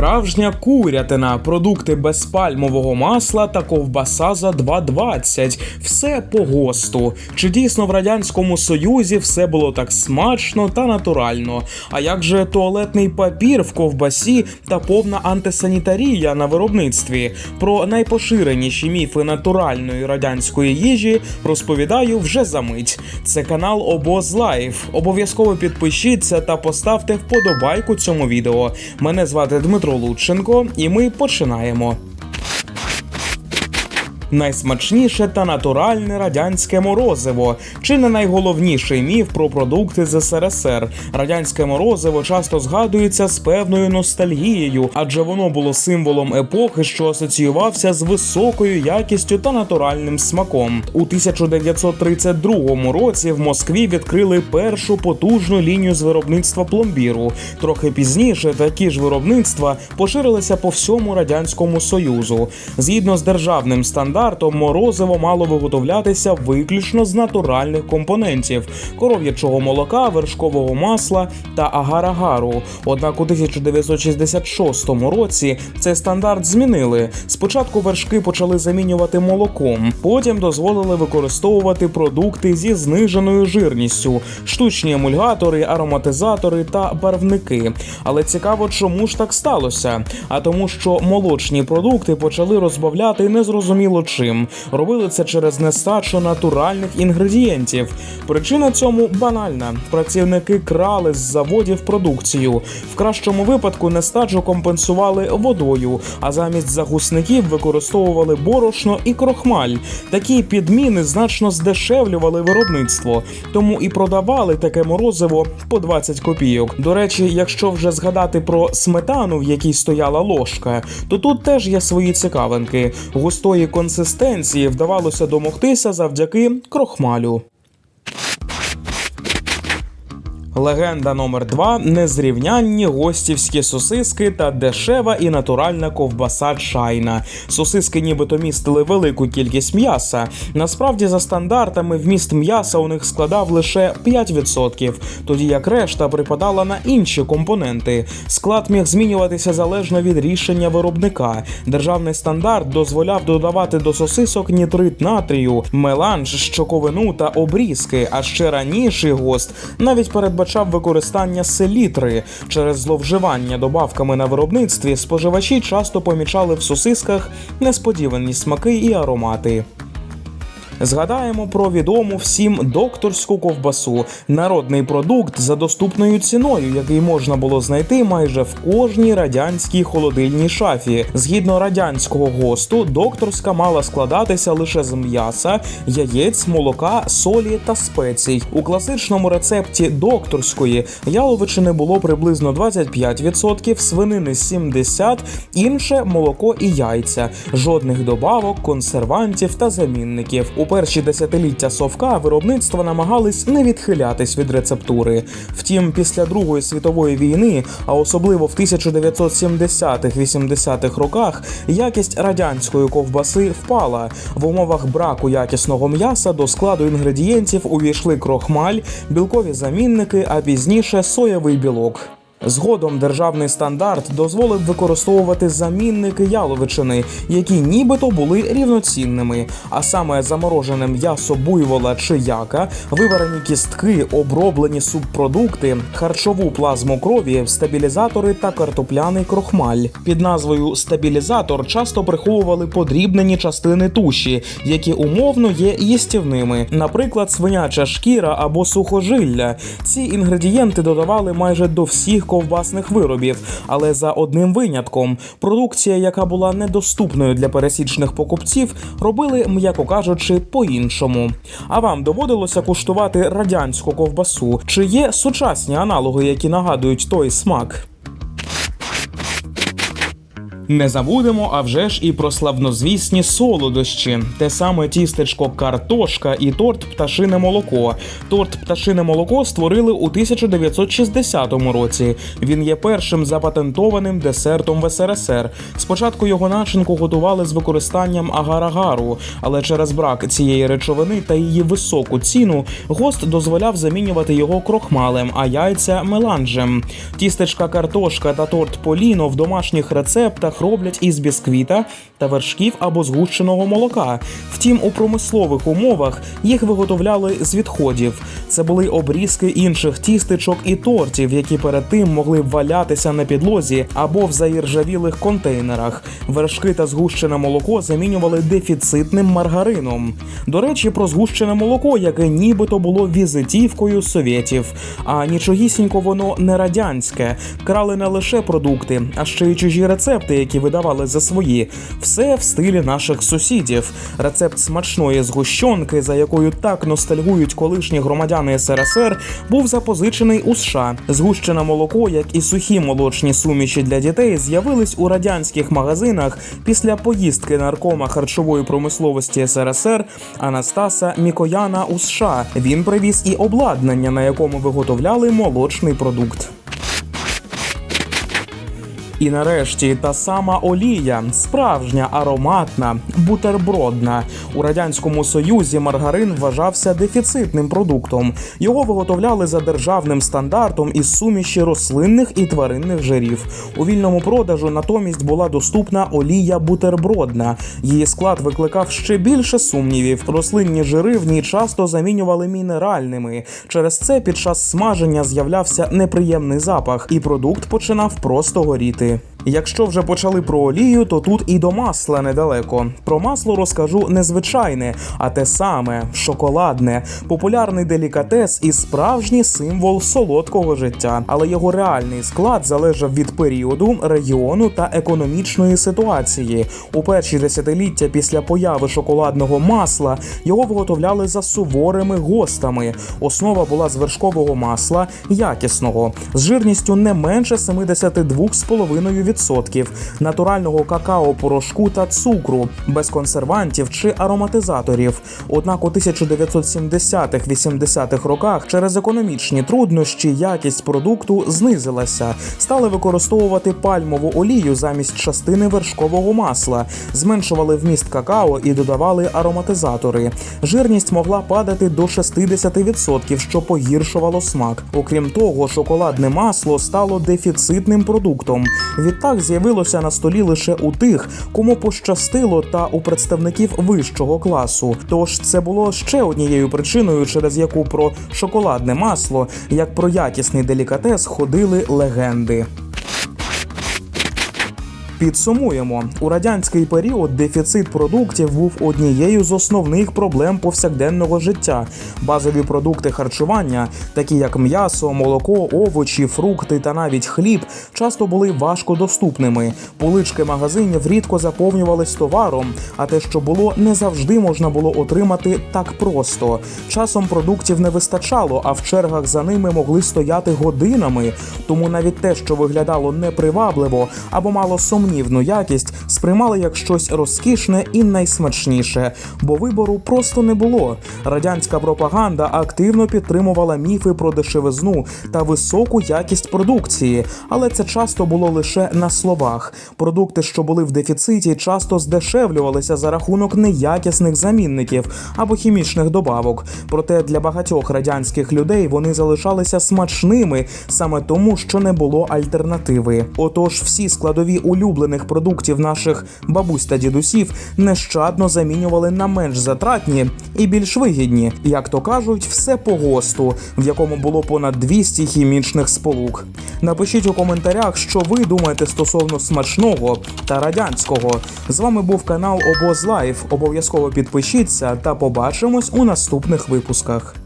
Справжня курятина, продукти без пальмового масла та ковбаса за 2,20. Все по ГОСТу. Чи дійсно в радянському союзі все було так смачно та натурально? А як же туалетний папір в ковбасі та повна антисанітарія на виробництві? Про найпоширеніші міфи натуральної радянської їжі розповідаю вже за мить. Це канал Обоз Лайф. Обов'язково підпишіться та поставте вподобайку цьому відео. Мене звати Дмитро Лученко, і ми починаємо. Найсмачніше та натуральне радянське морозиво чи не найголовніший міф про продукти з СРСР. Радянське морозиво часто згадується з певною ностальгією, адже воно було символом епохи, що асоціювався з високою якістю та натуральним смаком. У 1932 році в Москві відкрили першу потужну лінію з виробництва пломбіру. Трохи пізніше такі ж виробництва поширилися по всьому радянському союзу. Згідно з державним стандартом, морозиво мало виготовлятися виключно з натуральних компонентів: коров'ячого молока, вершкового масла та агар-агару. Однак у 1966 році цей стандарт змінили. Спочатку вершки почали замінювати молоком, потім дозволили використовувати продукти зі зниженою жирністю, штучні емульгатори, ароматизатори та барвники. Але цікаво, чому ж так сталося? А тому, що молочні продукти почали розбавляти незрозуміло чим. Робили це через нестачу натуральних інгредієнтів. Причина цьому банальна: працівники крали з заводів продукцію. В кращому випадку нестачу компенсували водою, а замість загусників використовували борошно і крохмаль. Такі підміни значно здешевлювали виробництво, тому і продавали таке морозиво по 20 копійок. До речі, якщо вже згадати про сметану, в якій стояла ложка, то тут теж є свої цікавинки. Густої консистенції вдавалося домогтися завдяки крохмалю. Легенда номер 2 незрівнянні гостівські сосиски та дешева і натуральна ковбаса чайна. Сосиски нібито містили велику кількість м'яса. Насправді, за стандартами, вміст м'яса у них складав лише 5%, тоді як решта припадала на інші компоненти. Склад міг змінюватися залежно від рішення виробника. Державний стандарт дозволяв додавати до сосисок нітрит натрію, меланж, щоковину та обрізки. А ще раніше гост навіть передбачав використання селітри. Через зловживання добавками на виробництві споживачі часто помічали в сосисках несподівані смаки і аромати. Згадаємо про відому всім докторську ковбасу, народний продукт за доступною ціною, який можна було знайти майже в кожній радянській холодильній шафі. Згідно радянського госту, докторська мала складатися лише з м'яса, яєць, молока, солі та спецій. У класичному рецепті докторської яловичини було приблизно 25%, свинини 70%, інше молоко і яйця, жодних добавок, консервантів та замінників. У перші десятиліття совка виробництва намагались не відхилятись від рецептури. Втім, після Другої світової війни, а особливо в 1970-80-х роках, якість радянської ковбаси впала. В умовах браку якісного м'яса до складу інгредієнтів увійшли крохмаль, білкові замінники, а пізніше соєвий білок. Згодом державний стандарт дозволив використовувати замінники яловичини, які нібито були рівноцінними, а саме заморожене м'ясо буйвола чи яка, виварені кістки, оброблені субпродукти, харчову плазму крові, стабілізатори та картопляний крохмаль. Під назвою стабілізатор часто приховували подрібнені частини туші, які умовно є їстівними, наприклад, свиняча шкіра або сухожилля. Ці інгредієнти додавали майже до всіх ковбасних виробів, але за одним винятком: продукція, яка була недоступною для пересічних покупців, робили, м'яко кажучи, по-іншому. А вам доводилося куштувати радянську ковбасу? Чи є сучасні аналоги, які нагадують той смак? Не забудемо, а вже ж і про славнозвісні солодощі. Те саме тістечко картошка і торт пташине молоко. Торт пташине молоко створили у 1960 році. Він є першим запатентованим десертом в СРСР. Спочатку його начинку готували з використанням агар-агару, але через брак цієї речовини та її високу ціну гост дозволяв замінювати його крохмалем, а яйця меланжем. Тістечка картошка та торт поліно в домашніх рецептах роблять із бісквіта та вершків або згущеного молока. Втім, у промислових умовах їх виготовляли з відходів. Це були обрізки інших тістечок і тортів, які перед тим могли валятися на підлозі або в заіржавілих контейнерах. Вершки та згущене молоко замінювали дефіцитним маргарином. До речі, про згущене молоко, яке нібито було візитівкою совєтів. А нічогісінько воно не радянське. Крали не лише продукти, а ще й чужі рецепти, які видавали за свої. Все в стилі наших сусідів. Рецепт смачної згущенки, за якою так ностальгують колишні громадяни СРСР, був запозичений у США. Згущене молоко, як і сухі молочні суміші для дітей, з'явились у радянських магазинах після поїздки наркома харчової промисловості СРСР Анастаса Мікояна у США. Він привіз і обладнання, на якому виготовляли молочний продукт. І нарешті та сама олія, справжня ароматна, бутербродна. У радянському союзі маргарин вважався дефіцитним продуктом. Його виготовляли за державним стандартом із суміші рослинних і тваринних жирів. У вільному продажу натомість була доступна олія бутербродна. Її склад викликав ще більше сумнівів. Рослинні жири в ній часто замінювали мінеральними. Через це під час смаження з'являвся неприємний запах, і продукт починав просто горіти. Дякую. Якщо вже почали про олію, то тут і до масла недалеко. Про масло розкажу незвичайне, а те саме шоколадне, популярний делікатес і справжній символ солодкого життя. Але його реальний склад залежав від періоду, регіону та економічної ситуації. У перші десятиліття після появи шоколадного масла його виготовляли за суворими гостами. Основа була з вершкового масла якісного з жирністю не менше 72,5%, натурального какао-порошку та цукру, без консервантів чи ароматизаторів. Однак у 1970-80-х роках через економічні труднощі якість продукту знизилася. Стали використовувати пальмову олію замість частини вершкового масла, зменшували вміст какао і додавали ароматизатори. Жирність могла падати до 60%, що погіршувало смак. Окрім того, шоколадне масло стало дефіцитним продуктом. Відтак з'явилося на столі лише у тих, кому пощастило, та у представників вищого класу. Тож це було ще однією причиною, через яку про шоколадне масло, як про якісний делікатес, ходили легенди. Підсумуємо, у радянський період дефіцит продуктів був однією з основних проблем повсякденного життя. Базові продукти харчування, такі як м'ясо, молоко, овочі, фрукти та навіть хліб, часто були важко доступними. Полички магазинів рідко заповнювались товаром, а те, що було, не завжди можна було отримати так просто. Часом продуктів не вистачало, а в чергах за ними могли стояти годинами. Тому навіть те, що виглядало непривабливо або мало сумнівну якість, сприймали як щось розкішне і найсмачніше, бо вибору просто не було. Радянська пропаганда активно підтримувала міфи про дешевизну та високу якість продукції, але це часто було лише на словах. Продукти, що були в дефіциті, часто здешевлювалися за рахунок неякісних замінників або хімічних добавок. Проте для багатьох радянських людей вони залишалися смачними саме тому, що не було альтернативи. Отож, всі складові улюблені улюблених продуктів наших бабусь та дідусів нещадно замінювали на менш затратні і більш вигідні, як то кажуть, все по ГОСТу, в якому було понад 200 хімічних сполук. Напишіть у коментарях, що ви думаєте стосовно смачного та радянського. З вами був канал Обоз Лайф. Обов'язково підпишіться та побачимось у наступних випусках.